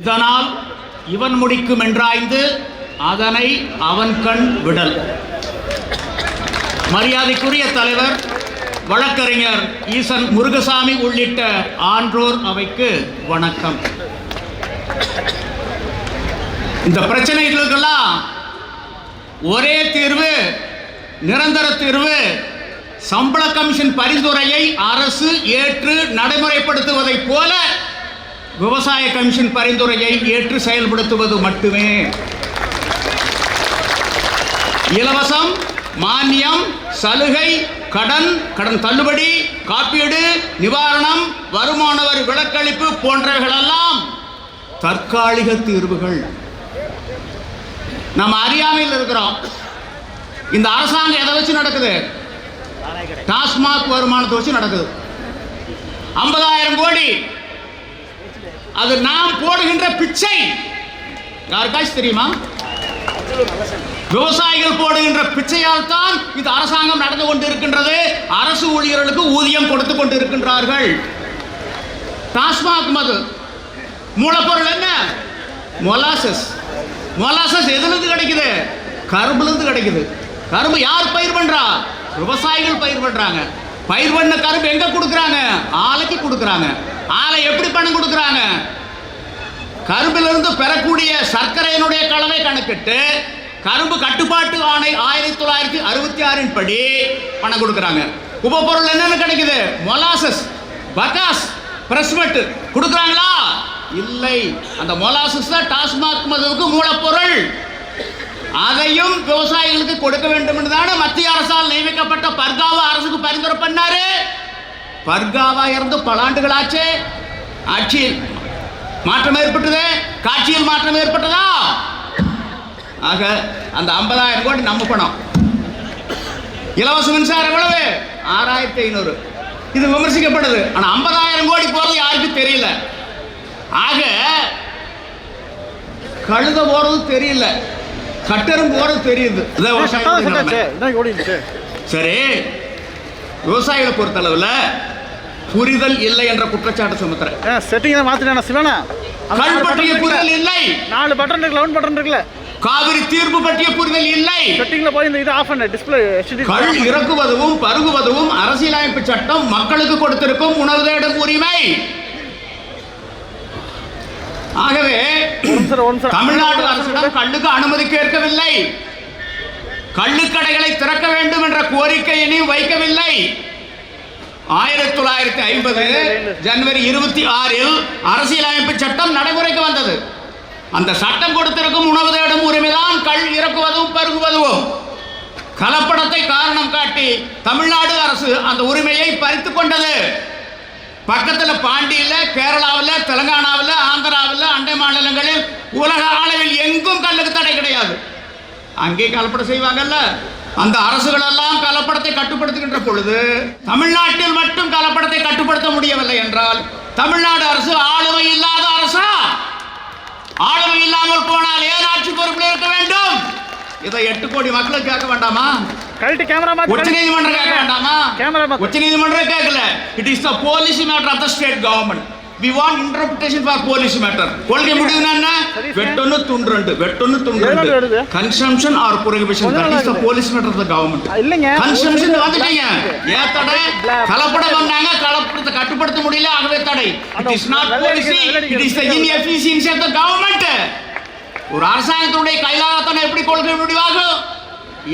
இதனால் இவன் முடிக்கும் என்றாய்ந்து அதனை அவன் கண் விடல். மரியாதைக்குரிய தலைவர் வழக்கறிஞர் ஈசன் முருகசாமி உள்ளிட்ட ஆன்றோர் அவைக்கு வணக்கம். இந்த பிரச்சனைகளுக்கெல்லாம் ஒரே தீர்வு நிரந்தர தீர்வு சம்பள கமிஷன் பரிந்துரையை அரசு ஏற்று நடைமுறைப்படுத்துவதைப் போல விவசாய கமிஷன் பரிந்துரையை ஏற்று செயல்படுத்துவது மட்டுமே. இலவசம் மானியம் சலுகை கடன் கடன் தள்ளுபடி காப்பீடு நிவாரணம் வருமான வரி விலக்களிப்பு போன்றவைகளெல்லாம் தற்காலிக தீர்வுகள். நம்ம அறியாமையில் இருக்கிறோம். இந்த அரசாங்கம் எதை வச்சு நடக்குது? டாஸ்மாக் வருமானத்தை வச்சு நடக்குது. ஐம்பதாயிரம் கோடி அது நாம் போடுகின்ற பிச்சை. யாருக்காச்சும் தெரியுமா? விவசாயிகள் போடுகின்ற பிச்சையால் தான் இது அரசாங்கம் நடந்து கொண்டிருக்கின்றது. அரசு ஊழியர்களுக்கு ஊதியம் கொடுத்து கொண்டிருக்கின்றார்கள். டாஸ்மாக் மது. மூலப்பொருள் என்ன? மொலாசஸ். மொலாசஸ் எதுலேருந்து கிடைக்குது? கரும்புலேருந்து கிடைக்குது. கரும்பு யார் பயிர் பண்ணுறா விவசாயிகள் பயிர் பண்ணுறாங்க பயிர் பண்ண கரும்பு எங்கே கொடுக்குறாங்க? ஆலைக்கு கொடுக்குறாங்க. ஆலை எப்படி பணம் கொடுக்குறாங்க? கரும்பிலிருந்து பெறக்கூடிய சர்க்கரையினுடைய கலவை கணக்கிட்டு கரும்பு கட்டுப்பாட்டு ஆணை ஆயிரத்தி தொள்ளாயிரத்தி அறுபத்தி ஆறின் படி பணம் கொடுக்குறாங்க. உபப்பொருள் என்னென்ன கிடைக்குது? மொலாசஸ் பகாஸ் பிரஸ்மெட் கொடுக்குறாங்களா? இல்லை. அந்த மொலாசஸ் தான் டாஸ்மாக் மதுவுக்கு மூலப்பொருள். அதையும் விவசாயிகளுக்கு கொடுக்க வேண்டும் என்று தானே மத்திய அரசால் நியமிக்கப்பட்ட பர்காவா அரசுக்கு பரிந்துரை பண்ணாரு? பர்காவா இருந்து பல ஆண்டுகளாச்சே. ஆட்சியில் மாற்றம் ஏற்பட்டது. காட்சியில் மாற்றம் ஏற்பட்டதா? ஆக அந்த ஐம்பதாயிரம் கோடி நம்ம பணம். இலவச மின்சாரம் எவ்வளவு? ஆறாயிரத்தி ஐநூறு. இது விமர்சிக்கப்படுது. ஆனா ஐம்பதாயிரம் கோடி போறது யாருக்கும் தெரியல. ஆக கழுத போறது தெரியல. கட்டரும் போறது தெரியுது. சரி. விவசாயிகளை பொறுத்தளவுல புரிதல் இல்லை என்ற குற்றச்சாட்டு சுமத்துறேன். ஏன் செட்டிங் மாத்திட்டேன் சிவனா? பற்றிய புரிதல்? இல்லை. நாலு பட்டன் இருக்குல்ல ஒன் பட்டன் இருக்குல்ல? காவிரி தீர்ப்பு பற்றிய புரிதல் இல்லை. செட்டிங்ல போய் இந்த இது ஆஃப் பண்ண டிஸ்பிளே கள் இறக்குவதும் பருகுவதும் அரசியலமைப்பு சட்டம் மக்களுக்கு கொடுத்திருக்கும் உணவு தேடும் உரிமை. ஆகவே தமிழ்நாடு அரசிடம் கள்ளுக்கு அனுமதி கேட்கவில்லை. கள்ளுக்கடைகளை திறக்க வேண்டும் என்ற கோரிக்கையினையும் வைக்கவில்லை. ஆயிரத்தி தொள்ளாயிரத்தி ஐம்பது ஜனவரி இருபத்தி ஆறில் அரசியலமைப்பு சட்டம் நடைமுறைக்கு வந்தது. அந்த சட்டம் கொடுத்திருக்கும் உணவு தேடும் உரிமைதான் கல் இறக்குவதும் பருகுவதும். கலப்படத்தை காரணம் காட்டி தமிழ்நாடு அரசு அந்த உரிமையை பறித்து கொண்டது. பக்கத்தில் பாண்டியில் கேரளாவில் தெலங்கானாவில் ஆந்திராவில் அண்டை மாநிலங்களில் உலக அளவில் எங்கும் கல்லுக்கு தடை கிடையாது. அங்கே கலப்படம் செய்வாங்கல்ல? அந்த அரசுகள் எல்லாம் கலப்படத்தை கட்டுப்படுத்துகின்ற பொழுது தமிழ்நாட்டில் மட்டும் கலப்படத்தை கட்டுப்படுத்த முடியவில்லை என்றால் தமிழ்நாடு அரசு ஆளுமை இல்லாத அரசா? ஆளுமை இல்லாமல் போனால் ஏன் ஆட்சி பொறுப்பில் இருக்க வேண்டும்? இதை எட்டு கோடி மக்களுக்கு கேட்க வேண்டாமா? கழட்டி கேமரா உச்ச நீதிமன்றம் கேட்க வேண்டாமா? உச்ச நீதிமன்றம் கேட்கல. It is the policy matter of the state government we want interpretation for police matter கொள்கை முடிவு என்ன? சரி, sir. வெட்டொன்னு துண்டு ரெண்டு வெட்டொன்னு துண்டு எதனால ரெண்டு வருது? கன்சம்ஷன் ஆர் புரோகிபிஷன் கொஞ்ச தட் நாள் இஸ் த ஆகுது. Police matter of the government இல்லைங்க. கன்சம்ஷன் ஒரு வந்துட்டீங்க. black ஏன் தடை? Black. கலப்படம் பண்ணாங்க கலப்படத்தை கட்டுப்படுத்த முடியல ஆகவே தடை. இட் இஸ் நாட் வெள்ளை பாலிசி அடிக்கிறது, வெள்ளை இட் இஸ் த அடிக்கிறது. இன்எஃபிஷியன்சி ஆஃப் த கவர்மெண்ட் ஒரு அரசாங்கத்துடைய கைலாகத்தனை எப்படி கொள்கை முடிவாகும்?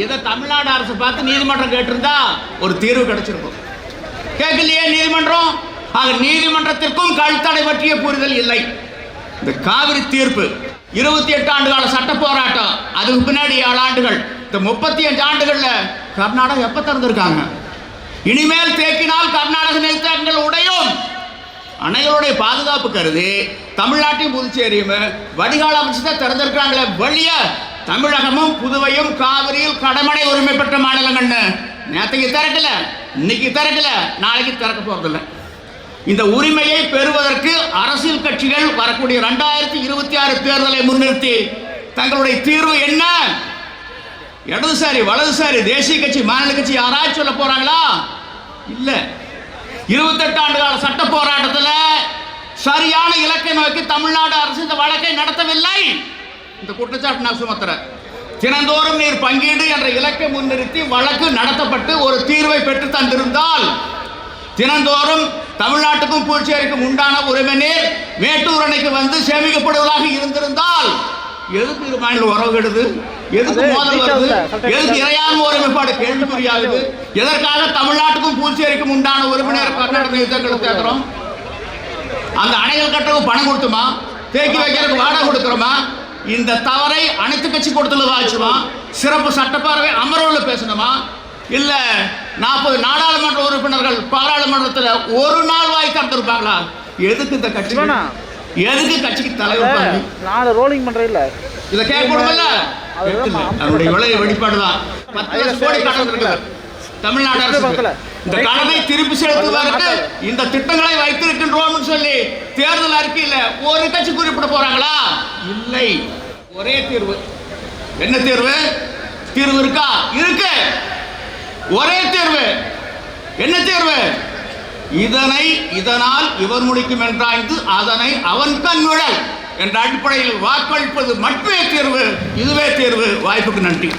இதை தமிழ்நாடு அரசு பார்த்து நீதிமன்றம் கேட்டிருந்தா ஒரு தீர்வு கிடைச்சிருக்கும். கேட்கலையே நீதிமன்றம்? ஆக நீதிமன்றத்திற்கும் கழுத்தடை பற்றிய புரிதல் இல்லை. இந்த காவிரி தீர்ப்பு இருபத்தி எட்டு ஆண்டு கால சட்ட போராட்டம் அதுக்கு பின்னாடி ஏழு ஆண்டுகள். இந்த முப்பத்தி அஞ்சு ஆண்டுகள்ல கர்நாடகம் எப்ப திறந்திருக்காங்க? இனிமேல் தேக்கினால் கர்நாடக நிலத்தங்கள் உடையும். அணைகளுடைய பாதுகாப்பு கருதி தமிழ்நாட்டையும் புதுச்சேரியும் வடிகால் அமைச்சு தான் திறந்திருக்காங்களே வழிய தமிழகமும் புதுவையும் காவிரியில் கடமடை உரிமை பெற்ற மாநிலங்கள்னு நேற்றுக்கு திறக்கல இன்னைக்கு திறக்கல நாளைக்கு திறக்க போறதில்ல. இந்த உரிமையை பெறுவதற்கு அரசியல் கட்சிகள் வரக்கூடிய ரெண்டாயிரத்தி இருபத்தி ஆறு தேர்தலை முன்னிறுத்தி தங்களுடைய தீர்வு என்ன? இடதுசாரி வலதுசாரி தேசிய கட்சி மாநில கட்சி யாராச்சும் சொல்ல போறாங்களா? இல்ல. இருபத்தெட்டு ஆண்டு கால சட்ட போராட்டத்தில் சரியான இலக்கை நோக்கி தமிழ்நாடு அரசு இந்த வழக்கை நடத்தவில்லை. இந்த குற்றச்சாட்டு நான் சுமத்துறேன். தினந்தோறும் நீர் பங்கீடு என்ற இலக்கை முன்னிறுத்தி வழக்கு நடத்தப்பட்டு ஒரு தீர்வை பெற்று தந்திருந்தால் தினந்தோறும் தமிழ்நாட்டுக்கும் புதுச்சேரிக்கும் உண்டான உரிமை நீர் மேட்டூர் அணைக்கு வந்து சேமிக்கப்படுவதாக இருந்திருந்தால் எதுக்கு இது மாநில உறவு கெடுது? எதுக்கு மோதல் வருது. எதுக்கு இறையாண்மை ஒருமைப்பாடு கேள்விக்குறியாகுது? எதற்காக தமிழ்நாட்டுக்கும் புதுச்சேரிக்கும் உண்டான உறுப்பினர் கர்நாடக யுத்தங்களை கேட்கிறோம் அந்த அணைகள் கட்டவும் பணம் கொடுத்துமா? தேக்கி வைக்கிறதுக்கு வாடகை கொடுக்குறோமா? இந்த தவறை அனைத்து கட்சி கொடுத்துல வாய்ச்சுமா சிறப்பு சட்டப்பேரவை அமர்வுல பேசணுமா? இல்ல நாற்பது நாடாளுமன்ற உறுப்பினர்கள் பாராளுமன்றத்தில் ஒரு நாள் வாய் திறந்திருப்பாங்களா? எதுக்கு இந்த கட்சி. எதுக்கு கட்சிக்கு தலைவர்? நாலு ரோலிங் பண்ணுறது இல்லை. இதை. அம்சம் அதனுடைய விலை வெளிப்பாடு தான் பத்து லட்சம் கோடி கடன். இருக்குது. தமிழ்நாடு அரசு. இந்த கடனை திருப்பி செலுத்துவதற்கு. இந்த திட்டங்களை வைத்திருக்கின்றோம்னு சொல்லி தேர்தல் அறிக்கையில ஒரு கட்சி குறிப்பிட போறாங்களா? இல்லை. ஒரே தீர்வு. என்ன தீர்வு? தீர்வு இருக்கா? இருக்கு. ஒரே தேர்வு. என்ன தேர்வு? இதனை இதனால் இவர் முடிக்கும் என்றாய்ந்து அதனை அவன் கண் விழல் என்ற அடிப்படையில் வாக்களிப்பது மட்டுமே தேர்வு. இதுவே தேர்வு. வாய்ப்புக்கு நன்றி.